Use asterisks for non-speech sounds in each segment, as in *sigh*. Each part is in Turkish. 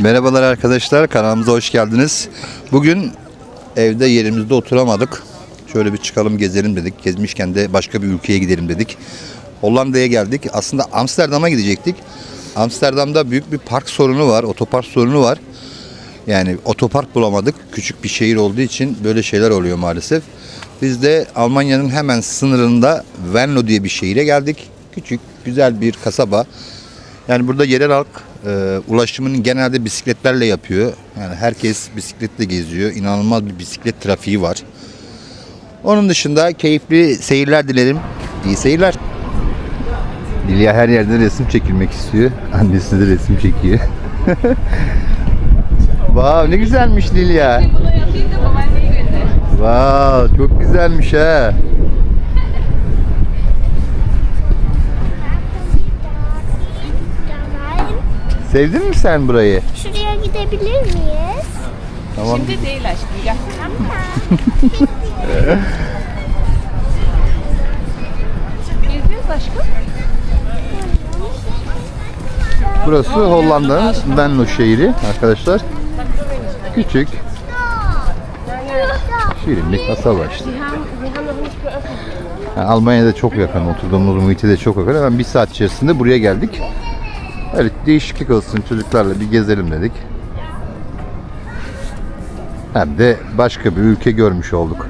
Merhabalar arkadaşlar, kanalımıza hoş geldiniz. Bugün evde yerimizde oturamadık. Şöyle bir çıkalım gezelim dedik. Gezmişken de başka bir ülkeye gidelim dedik. Hollanda'ya geldik. Aslında Amsterdam'a gidecektik. Amsterdam'da büyük bir park sorunu var, otopark sorunu var. Yani otopark bulamadık. Küçük bir şehir olduğu için böyle şeyler oluyor maalesef. Biz de Almanya'nın hemen sınırında Venlo diye bir şehire geldik. Küçük, güzel bir kasaba. Yani burada yerel halk e, ulaşımını genelde bisikletlerle yapıyor. Yani herkes bisikletle geziyor. İnanılmaz bir bisiklet trafiği var. Onun dışında keyifli seyirler dilerim. İyi seyirler. Dilya her yerde resim çekilmek istiyor. *laughs* Annesi de resim çekiyor. *laughs* Vav ne güzelmiş Dilya. Gönder. Vav çok güzelmiş ha. Sevdin mi sen burayı? Şuraya gidebilir miyiz? Tamam. Şimdi değil aşkım gel. *laughs* Geziyoruz aşkım. Burası Hollanda'nın Venlo şehri arkadaşlar. Küçük. Şirin bir kasaba işte. Yani Almanya'da çok yakın, oturduğumuz muhite de çok yakın. Hemen bir saat içerisinde buraya geldik. Evet değişiklik olsun çocuklarla bir gezelim dedik. Hem de başka bir ülke görmüş olduk.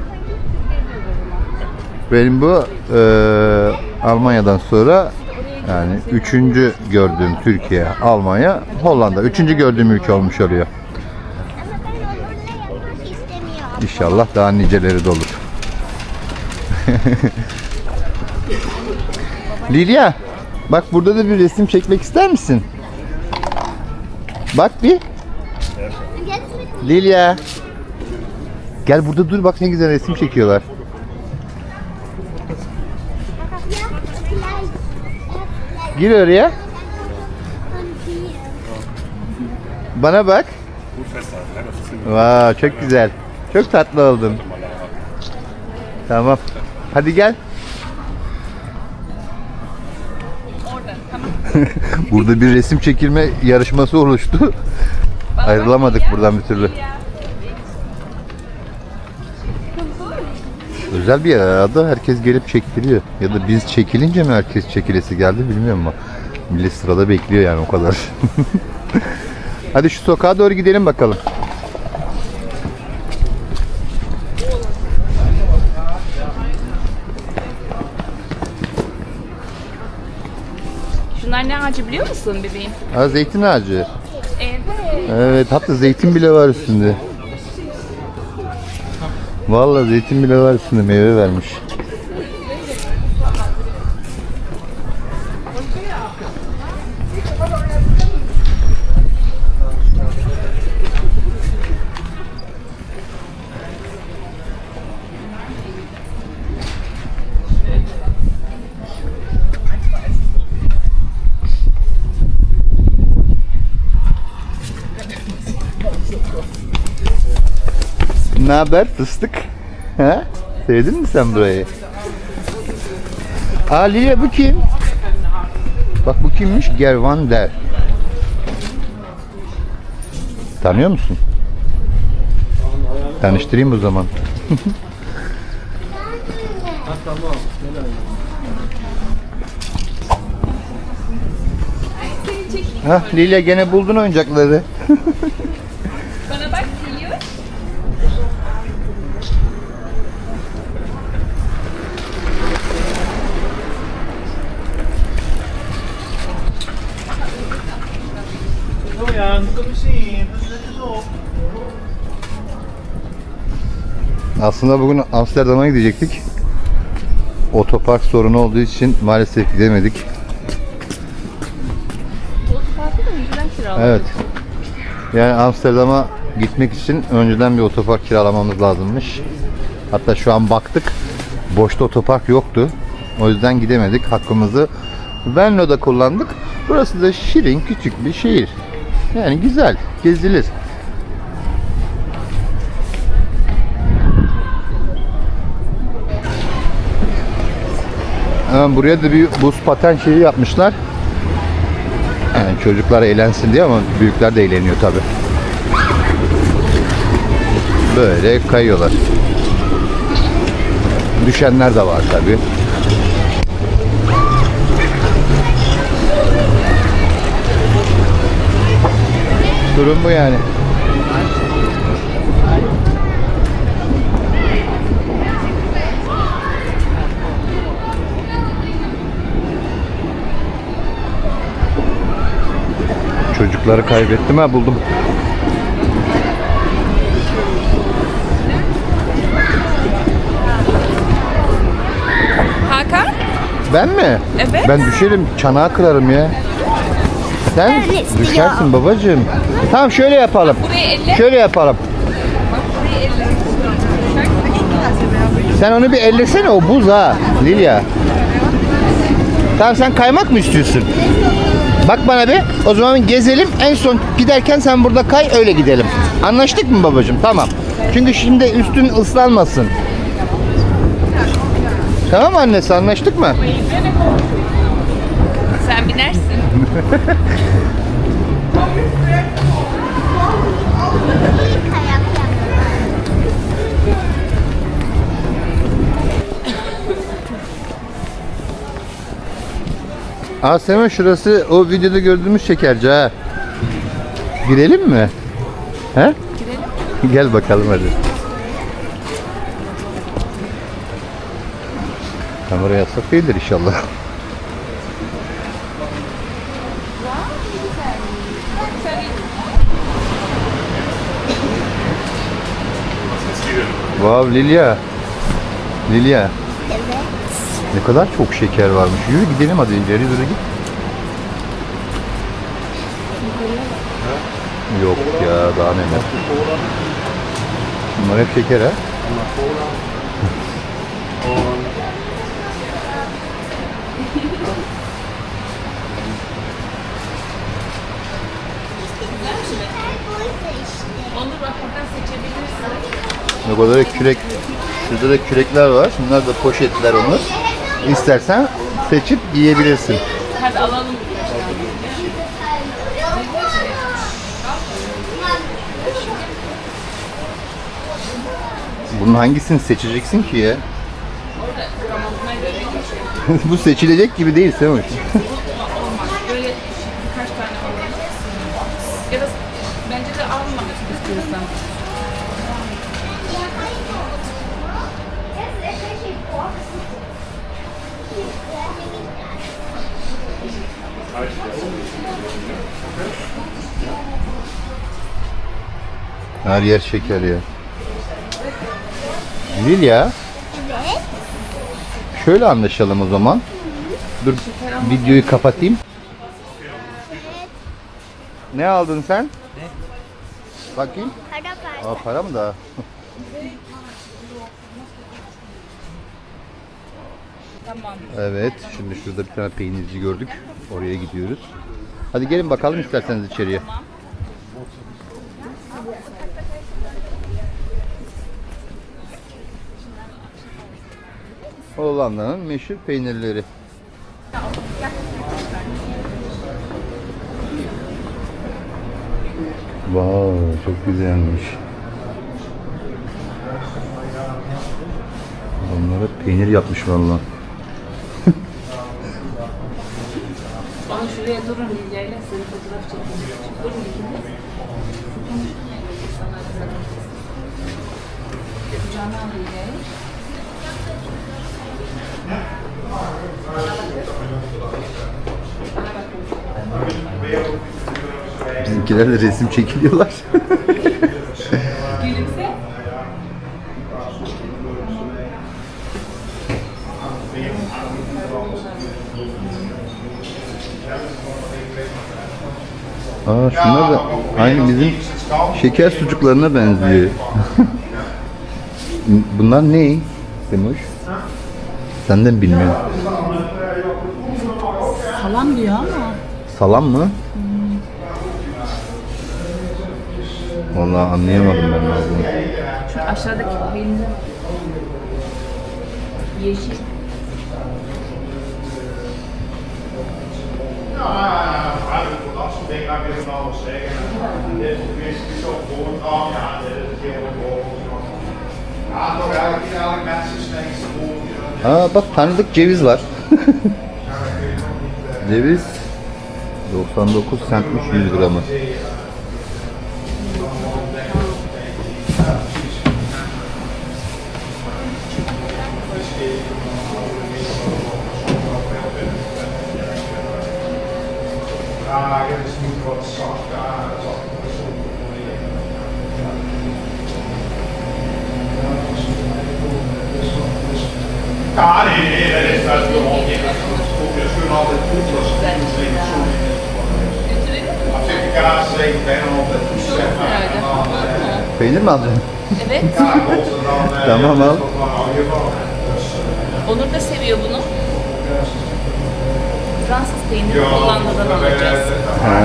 Benim bu eee, Almanya'dan sonra yani üçüncü gördüğüm Türkiye, Almanya, Hollanda. Üçüncü gördüğüm ülke olmuş oluyor. İnşallah daha niceleri de olur. *laughs* Lilya, bak burada da bir resim çekmek ister misin? Bak bir. Lilya. Gel burada dur bak ne güzel resim çekiyorlar. Gir oraya. Bana bak. Vay çok güzel. Çok tatlı oldun. Tamam. Hadi gel. *laughs* Burada bir resim çekilme yarışması oluştu. Ayrılamadık buradan bir türlü. Özel bir yer arada herkes gelip çektiriyor. Ya da biz çekilince mi herkes çekilesi geldi bilmiyorum ama. Millet sırada bekliyor yani o kadar. *laughs* Hadi şu sokağa doğru gidelim bakalım. Şunlar ne ağacı biliyor musun bebeğim? Ha zeytin ağacı. Evet. Evet hatta zeytin bile var üstünde. Vallahi zeytin bile var üstünde meyve vermiş. Ne haber fıstık? Ha? Sevdin mi sen burayı? Aa Lilya bu kim? Bak bu kimmiş? Gervander. Tanıyor musun? Tanıştırayım o zaman. *laughs* Hah Lilya gene buldun oyuncakları. *laughs* Bana bak geliyor. Zo Jan, kom eens zien. Dat is net op. Aslında bugün Amsterdam'a gidecektik. Otopark sorunu olduğu için maalesef gidemedik. Otoparkı da önceden kiraladık. Evet. Yani Amsterdam'a gitmek için önceden bir otopark kiralamamız lazımmış. Hatta şu an baktık. Boşta otopark yoktu. O yüzden gidemedik. Hakkımızı Venlo'da kullandık. Burası da şirin küçük bir şehir. Yani güzel, gezilir. Buraya da bir buz paten şeyi yapmışlar. Yani çocuklar eğlensin diye ama büyükler de eğleniyor tabi. Böyle kayıyorlar. Düşenler de var tabi. Durum bu yani. Çocukları kaybettim ha buldum. Hakan? Ben mi? Evet. Ben düşerim, çanağı kırarım ya. Sen düşersin babacığım. Tamam şöyle yapalım. Şöyle yapalım. Sen onu bir ellesene o buz ha Lilya. Tamam sen kaymak mı istiyorsun? Bak bana bir. O zaman gezelim. En son giderken sen burada kay öyle gidelim. Anlaştık mı babacığım? Tamam. Çünkü şimdi üstün ıslanmasın. Tamam annesi anlaştık mı? Sen binersin. *laughs* Aa Sema şurası o videoda gördüğümüz şekerci ha. Girelim mi? He? Girelim. Gel bakalım hadi. Kamera yasak değildir inşallah. Wow Lilya. Lilya. Ne kadar çok şeker varmış. Yürü gidelim hadi ileri doğru git. Yok ya daha neler. Bunlar hep şeker ha. Bak orada da kürek, şurada da kürekler var. Bunlar da poşetler onlar. İstersen seçip giyebilirsin. Hadi alalım. Bunun hangisini seçeceksin ki ya? *laughs* Bu seçilecek gibi değil Semoş. Her yer şeker ya. Lilya. Evet. Şöyle anlaşalım o zaman. Dur videoyu kapatayım. Ne aldın sen? Ne? Bakayım. Para. Aa para mı daha? Tamam. Evet. Şimdi şurada bir tane peynirci gördük. Oraya gidiyoruz. Hadi gelin bakalım isterseniz içeriye. Hollanda'nın meşhur peynirleri. Wow, çok güzelmiş. Onlara peynir yapmış vallahi. Bana şuraya durun ile seni fotoğraf çekeyim. Durun ikiniz. Kucağına al Lilya'yı. Bizimkiler de resim çekiliyorlar. Gülümse. Aa şunlar da aynı bizim şeker sucuklarına benziyor. *laughs* Bunlar ne? Semoş? Senden bilmiyorum. Salam diyor ama. Salam mı? Vallahi anlayamadım ben olduğunu. Şu aşağıdaki peynir. Yeşil. Aa bak tanıdık ceviz var. *laughs* ceviz 99 centmiş 100 gramı. Ja, dit is niet wat zacht. Ja, dat is altijd zo. Ja, nee, nee, dat is dat niet. İs gewoon altijd goed. Dat is zo. Als ik de kaas zeg, ben ik altijd goed. zeg maar. En dan, Peynir mi alacaksın? Evet. *laughs* Tamam, al. Onur da seviyor bunu. Fransız peyniri Hollanda'dan alacağız. Ha.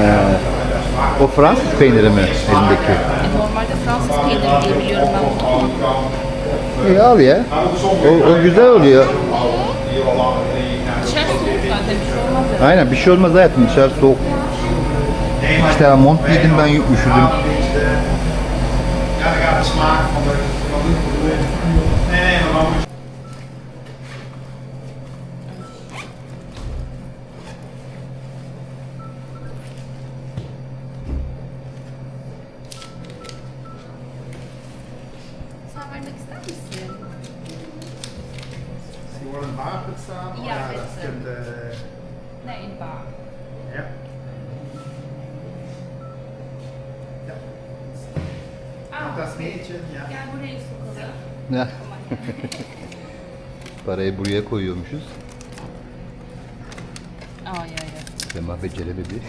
O Fransız peyniri mi elindeki? E, Normalde Fransız peyniri diye biliyorum ben bunu. ama İyi al ya. O, o güzel oluyor. Aynen bir şey olmaz hayatım dışarı soğuk. İşte mont giydim ben üşüdüm. Mädchen, ja. gel buraya sokalım. *laughs* Parayı buraya koyuyormuşuz. Ay ay ay. Sema beceremedi. *laughs*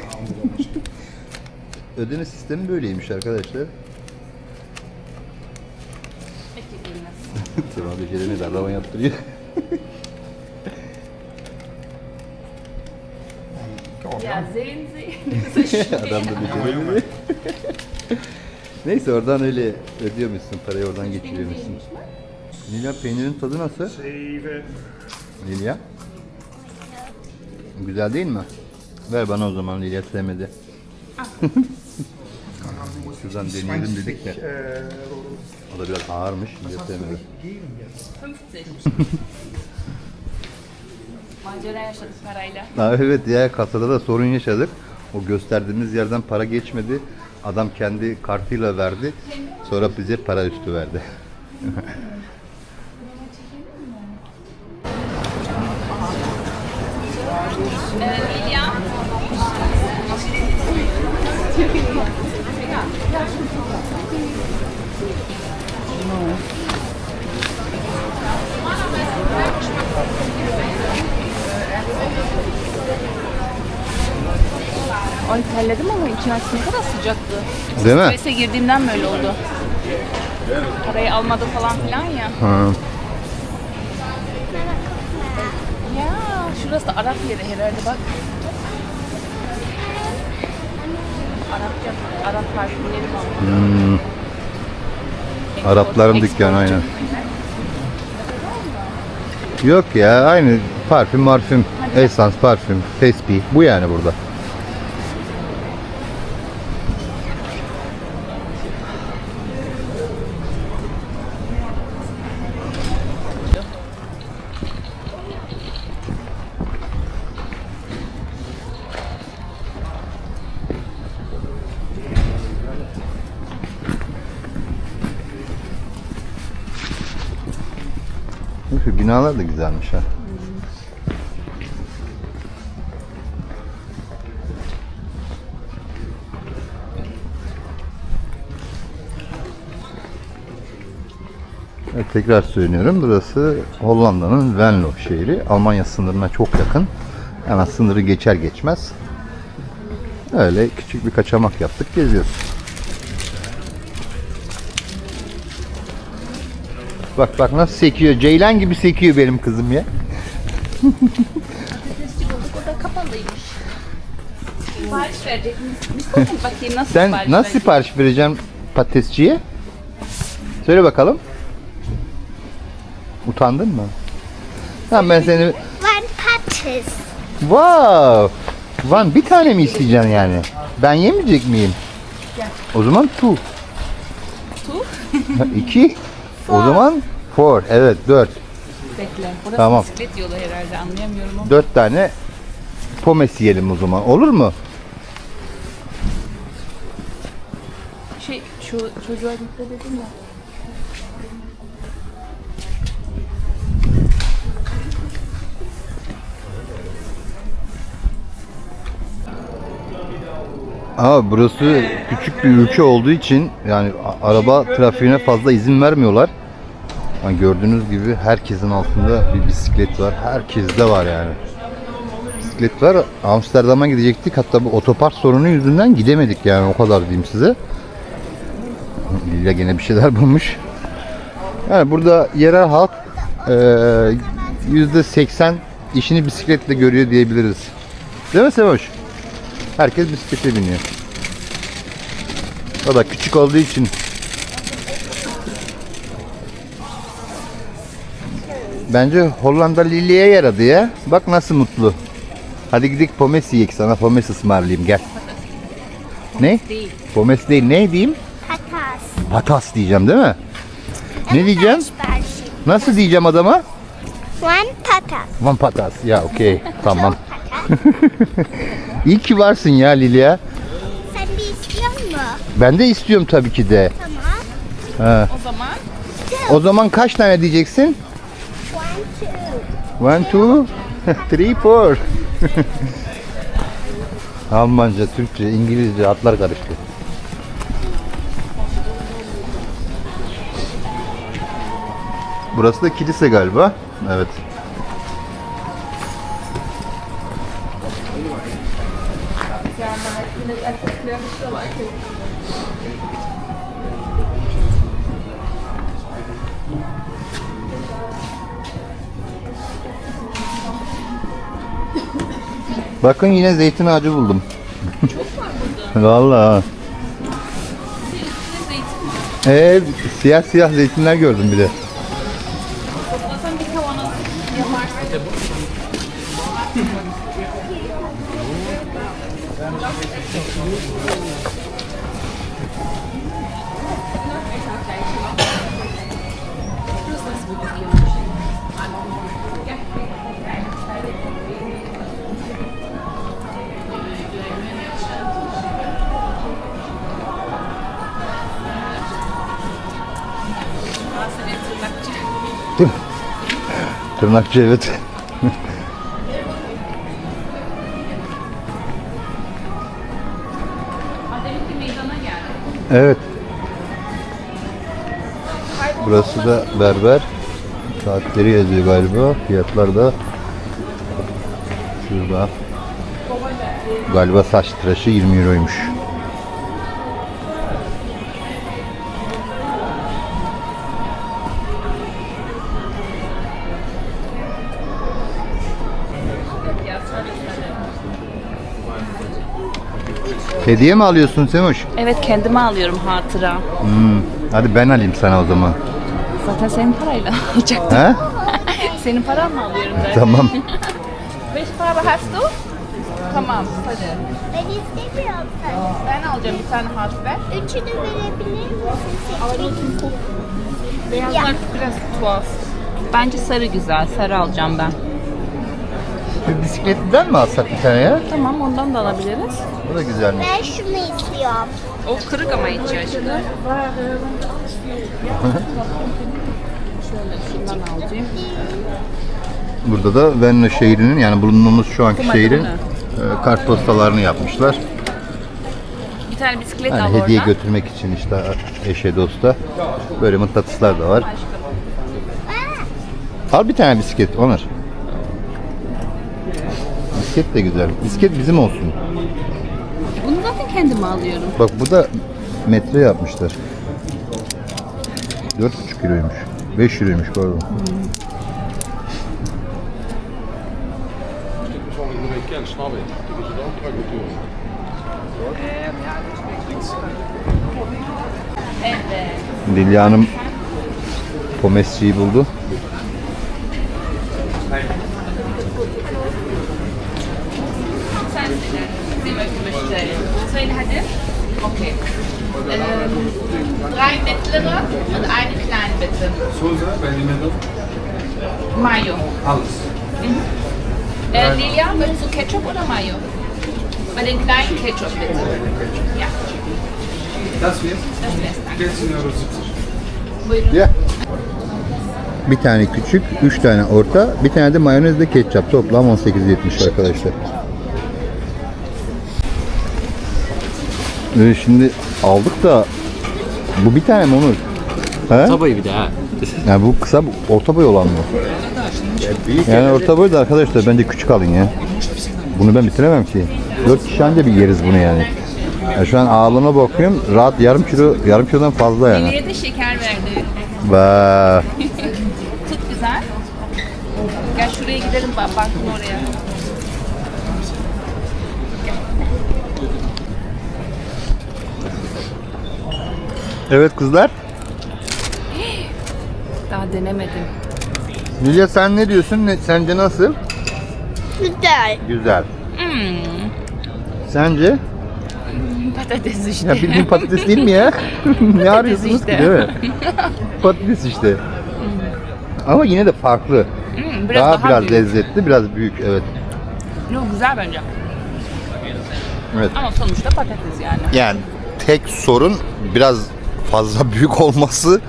Ödeme sistemi böyleymiş arkadaşlar. Peki bilmez. *laughs* Sema beceremedi araba yaptırıyor. Ya Zeyn Zeyn. Adam da beceremedi. Neyse oradan öyle ödüyormuşsun parayı oradan geçiriyormuşsun. Nilya peynirin tadı nasıl? Zeven. Lilya. Güzel değil mi? Ver bana o zaman Lilya sevmedi. *laughs* Şuradan deneyelim dedik de. Eh, O da biraz ağırmış. Lilya sevmedi. geven jetzt. 50. Macera yaşadık parayla. Ha, evet ya kasada da sorun yaşadık. O gösterdiğimiz yerden para geçmedi. Adam kendi kartıyla verdi. Sonra bize para üstü verdi. *laughs* Değil mi? Strese girdiğimden böyle oldu. Parayı almadı falan filan ya. Ha. Ya şurası da Arap yeri herhalde bak. Arapça, Arap parfümleri var. Hmm, Arapların export. dükkanı aynen. Yok ya aynı parfüm marfüm, esans parfüm, tespih bu yani burada. Da güzelmiş ha. Evet, tekrar söylüyorum. Burası Hollanda'nın Venlo şehri. Almanya sınırına çok yakın. Hemen sınırı geçer geçmez. Öyle küçük bir kaçamak yaptık. Geziyoruz. Bak bak nasıl sekiyor. Ceylan gibi sekiyor benim kızım ya. Patatesçi bulduk o da kapalıymış. Sipariş verecek misin? Bakayım nasıl Sen sipariş nasıl verecek? sipariş vereceksin patatesçiye? Söyle bakalım. Utandın mı? Tamam ben seni... One patches. Wow! Van bir tane mi isteyeceksin yani? Ben yemeyecek miyim? O zaman two. Two? İki. O zaman four. Evet dört. Bekle. Burası Tamam. bisiklet yolu herhalde anlayamıyorum ama. Dört tane pomes yiyelim o zaman. Olur mu? Şey şu çocuğa dikkat edin ya. Ama burası küçük bir ülke olduğu için yani araba trafiğine fazla izin vermiyorlar. Yani gördüğünüz gibi herkesin altında bir bisiklet var. Herkeste var yani. Bisiklet var. Amsterdam'a gidecektik. Hatta bu otopark sorunu yüzünden gidemedik yani o kadar diyeyim size. Lila gene bir şeyler *laughs* bulmuş. Yani burada yerel halk eee, yüzde 80 işini bisikletle görüyor diyebiliriz. Değil mi Sevoş? Herkes bisiklete biniyor. O da küçük olduğu için. Bence Hollanda Lili'ye yaradı ya. Bak nasıl mutlu. Hadi gidelim pomes yiyek sana pomes ısmarlayayım gel. Ne? Değil. Pomes değil ne diyeyim? Patas. Patas diyeceğim değil mi? Ne diyeceğim? Sipariş. Nasıl diyeceğim adama? One patas. One patas. Ya okey *laughs* tamam. *laughs* İyi ki varsın ya Lilia. Sen bir istiyor musun? Ben de istiyorum tabii ki de. Tamam. Ha. O zaman O zaman kaç tane diyeceksin? One, two. One, two, *laughs* three, four. *laughs* Almanca, Türkçe, İngilizce adlar karıştı. Burası da kilise galiba. Evet. Bakın yine zeytin ağacı buldum. Vallahi. Ee, siyah siyah zeytinler gördüm bir de. Tırnakçı evet. Evet. Burası da berber. Saatleri yazıyor galiba. Fiyatlar da şurada. Galiba saç tıraşı 20 euroymuş. Hediye mi alıyorsun Semuş? Evet kendime alıyorum hatıra. Hmm. Hadi ben alayım sana o zaman. Zaten senin parayla *laughs* alacaktım. He? *laughs* senin paran mı alıyorum zaten? Tamam. *laughs* Beş para hast du? Tamam hadi. Ben istemiyorum sen. Ben alacağım bir tane harf ver. Üçünü verebilir misin? Seçmek Beyazlar biraz tuhaf. Bence sarı güzel. Sarı alacağım ben. Bisikletliden mi alsak bir tane ya? Tamam ondan da alabiliriz. Bu da güzelmiş. Ben şunu istiyorum. O kırık ama içi aşkı. *laughs* Şöyle şundan alacağım. Burada da Venlo şehrinin yani bulunduğumuz şu anki şehrin e, kartpostalarını yapmışlar. Bir tane bisiklet Yani al hediye oradan. götürmek için işte eşe dosta. Böyle mıknatıslar da var. Al bir tane bisiklet Onur. Bisiklet de güzel. Bisiklet bizim olsun. Bunu zaten kendime alıyorum. Bak bu da metre yapmışlar. 4,5 kiloymuş. 5 euroymuş pardon. natuurlijk. Evet. Dilya Hanım pomesçiyi buldu. Zwei beide? Okay. Ähm, drei mittlere und eine kleine bitte. Soße bei den Männern? Mayo. Alles. Äh, Lilia, möchtest du Ketchup oder Mayo? Bei den kleinen Ketchup bitte. Ja, Das wird das wär's. Danke. 14,70 Euro. Buyurun. Ya. Bir tane küçük, üç tane orta, bir tane de mayonezle ketçap. Toplam 18.70 arkadaşlar. Ee, şimdi aldık da bu bir tane mi Onur? He? Orta boy bir de ha. Yani bu kısa, bu orta boy olan mı? Yani orta boy da arkadaşlar bence küçük alın ya. Bunu ben bitiremem ki. 4 kişi anca bir yeriz bunu yani. Ya şu an ağırlığına bakıyorum. Rahat yarım kilo, yarım kilodan fazla yani. Lilia'ya de şeker verdi. Vay. Tut güzel. Gel şuraya gidelim bak bankın oraya. Evet kızlar. *gasps* Daha denemedim. Nilya sen ne diyorsun? Ne, sence nasıl? Güzel. Güzel. Hmm, Sence? patates işte. Ya bildiğin patates değil mi ya? *laughs* ne arıyorsunuz işte. ki değil mi? *laughs* patates işte. Ama yine de farklı. Hmm, biraz daha, daha, biraz büyük. lezzetli, biraz büyük evet. Yok güzel bence. Evet. Ama sonuçta patates yani. Yani tek sorun biraz fazla büyük olması.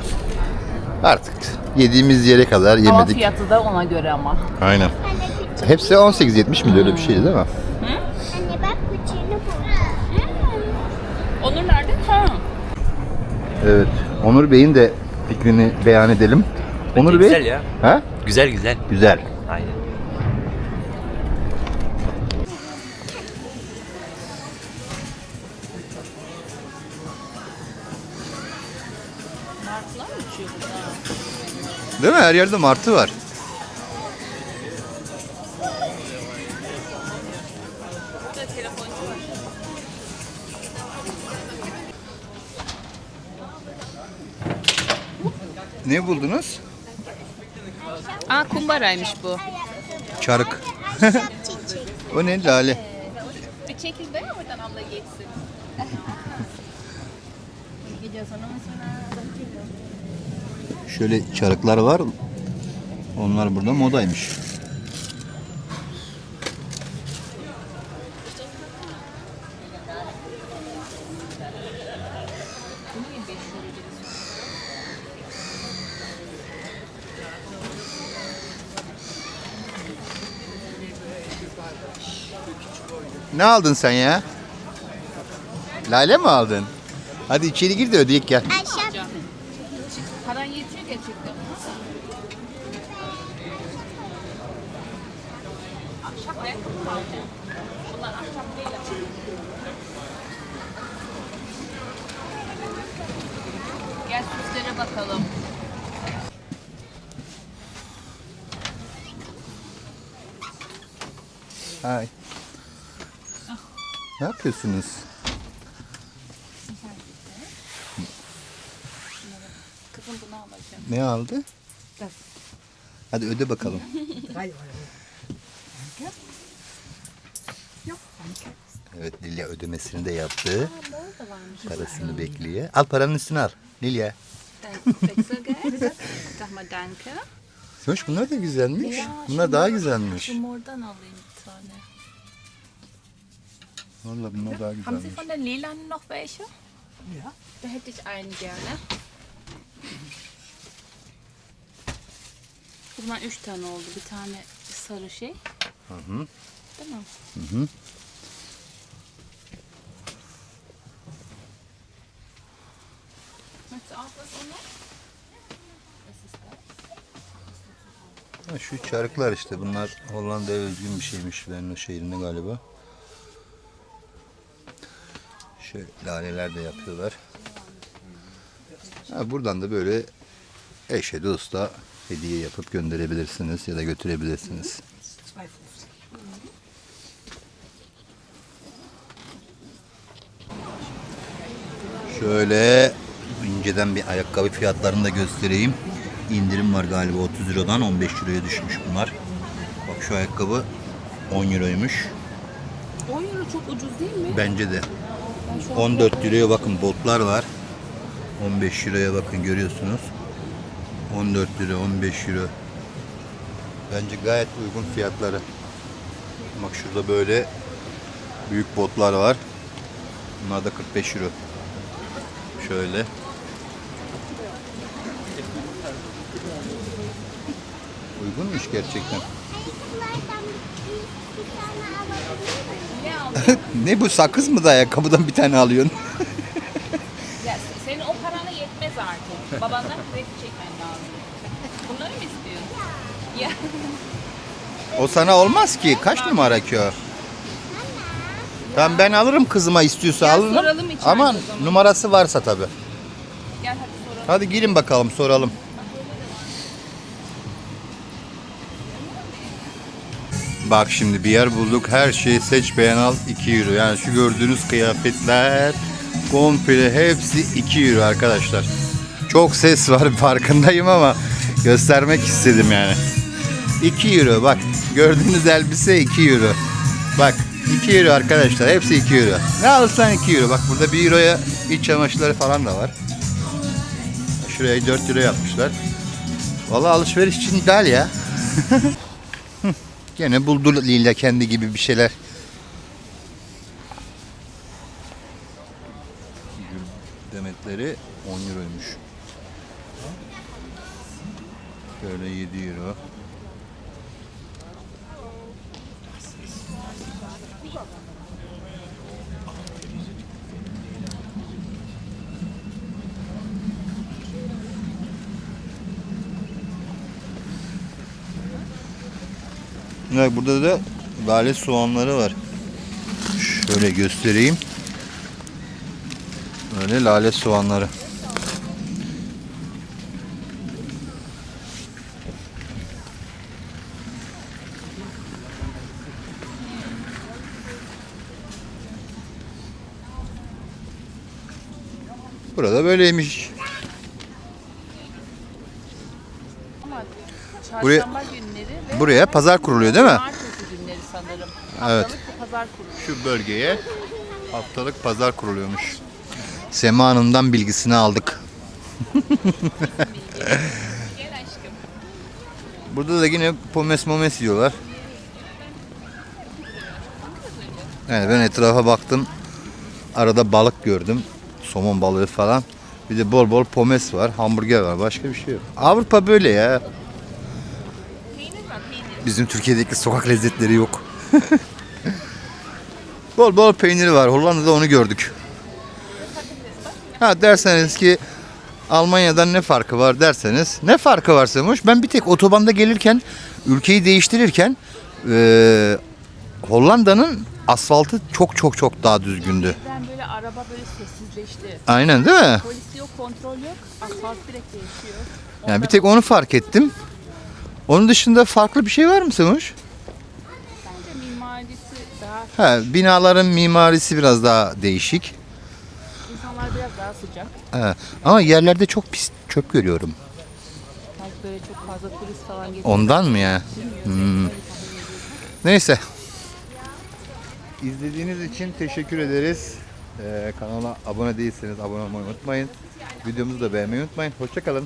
Artık yediğimiz yere kadar Ama yemedik. fiyatı da ona göre ama. Aynen. Hepsi 18.70 mi öyle bir şeydi değil mi? Anne bak küçüğünü buldum. Onur nerede? Ha. Evet. Onur Bey'in de fikrini beyan edelim. Onur Bey. güzel ya. Ha? Güzel güzel. Güzel. Aynen. Değil mi? Her yerde martı var. Ne buldunuz? Aa kumbaraymış bu. Çarık. *laughs* o ne? Lale. Bir çekil be oradan abla geçsin. *laughs* Şöyle çarıklar var. Onlar burada modaymış. Ne aldın sen ya? Lale mi aldın? Hadi içeri gir de ödeyek gel. Ayşe Paran yetiyor gerçekten. Ahşap ayakkabı mı alacaksın? Bunlar ahşap değil ama. Gel süslere bakalım. Hay. Ne yapıyorsunuz? Kızım bunu alacağım. Ne aldı? Hadi öde bakalım. Evet Lilya ödemesini de yaptı. Parasını bekliyor. Al paranın üstüne al. Lilya. Hoş bunlar da güzelmiş. Bunlar daha güzelmiş. Şu mordan alayım bir tane. Valla bunlar daha Haben Sie güzelmiş. von der Lilanen noch welche? Ja. Da hätte ich einen gerne. Zaman üç tane oldu. Bir tane sarı şey. Hı hı. Değil mi? Hı hı. Ha, şu çarıklar işte bunlar Hollanda'ya özgün bir şeymiş. Benim şehrinde galiba. Şöyle laleler de yapıyorlar. Ha, buradan da böyle eşe dosta hediye yapıp gönderebilirsiniz ya da götürebilirsiniz. Şöyle inceden bir ayakkabı fiyatlarını da göstereyim. İndirim var galiba 30 liradan 15 liraya düşmüş bunlar. Bak şu ayakkabı 10 euroymuş. 10 euro çok ucuz değil mi? Bence de. 14 liraya bakın botlar var. 15 liraya bakın görüyorsunuz. 14 lira 15 euro. Bence gayet uygun fiyatları. Bak şurada böyle büyük botlar var. Bunlar da 45 euro. Şöyle. Uygunmuş gerçekten. *laughs* Ne bu sakız mı da ayakkabıdan bir tane alıyorsun? *laughs* Ya senin o parana yetmez artık. Babandan kredi çekmen lazım. Bunları mı istiyorsun? Ya. O sana olmaz ki. Kaç numara ki o? Tamam ben alırım kızıma istiyorsa Gel alırım. soralım içeride Ama o zaman. numarası varsa tabi. Gel hadi soralım. Hadi girin bakalım soralım. Bak şimdi bir yer bulduk. Her şeyi seç beğen al 2 euro. Yani şu gördüğünüz kıyafetler komple hepsi 2 euro arkadaşlar. Çok ses var *laughs* farkındayım ama göstermek istedim yani. 2 euro bak gördüğünüz elbise 2 euro. Bak 2 euro arkadaşlar hepsi 2 euro. Ne alırsan 2 euro. Bak burada 1 euroya iç çamaşırları falan da var. Şuraya 4 euro yapmışlar. Vallahi alışveriş için ideal ya. *laughs* Gene buldu Lila kendi gibi bir şeyler. Gül demetleri 10 euroymuş. Böyle 7 euro. Evet, burada da lale soğanları var. Şöyle göstereyim. Böyle lale soğanları. Burada böyleymiş. Buraya- Buraya pazar kuruluyor değil mi? cumartesi günleri sanırım. Evet. Haftalık bir pazar kuruluyor. Şu bölgeye haftalık pazar kuruluyormuş. Sema Hanım'dan bilgisini aldık. Gel aşkım. Burada da yine pomes momes yiyorlar. Yani ben etrafa baktım. Arada balık gördüm. Somon balığı falan. Bir de bol bol pomes var. Hamburger var. Başka bir şey yok. Avrupa böyle ya. Bizim Türkiye'deki sokak lezzetleri yok. *laughs* bol bol peyniri var. Hollanda'da onu gördük. Ha derseniz ki Almanya'dan ne farkı var derseniz ne farkı var Semuş? Ben bir tek otobanda gelirken ülkeyi değiştirirken eee, Hollanda'nın asfaltı çok çok çok daha düzgündü. Ben böyle araba böyle sessizleşti. Aynen değil mi? Polis yok, kontrol yok. Asfalt direkt değişiyor. Yani bir tek onu fark ettim. Onun dışında farklı bir şey var mı Semuş? Bence mimarisi daha, Ha, binaların mimarisi biraz daha değişik. insanlar biraz daha sıcak. Ha, ama yerlerde çok pis çöp görüyorum. Belki böyle çok fazla turist falan geliyor. Ondan mı ya? Hmm. Neyse. İzlediğiniz için teşekkür ederiz. Ee, kanala abone değilseniz abone olmayı unutmayın. Videomuzu da beğenmeyi unutmayın. Hoşçakalın.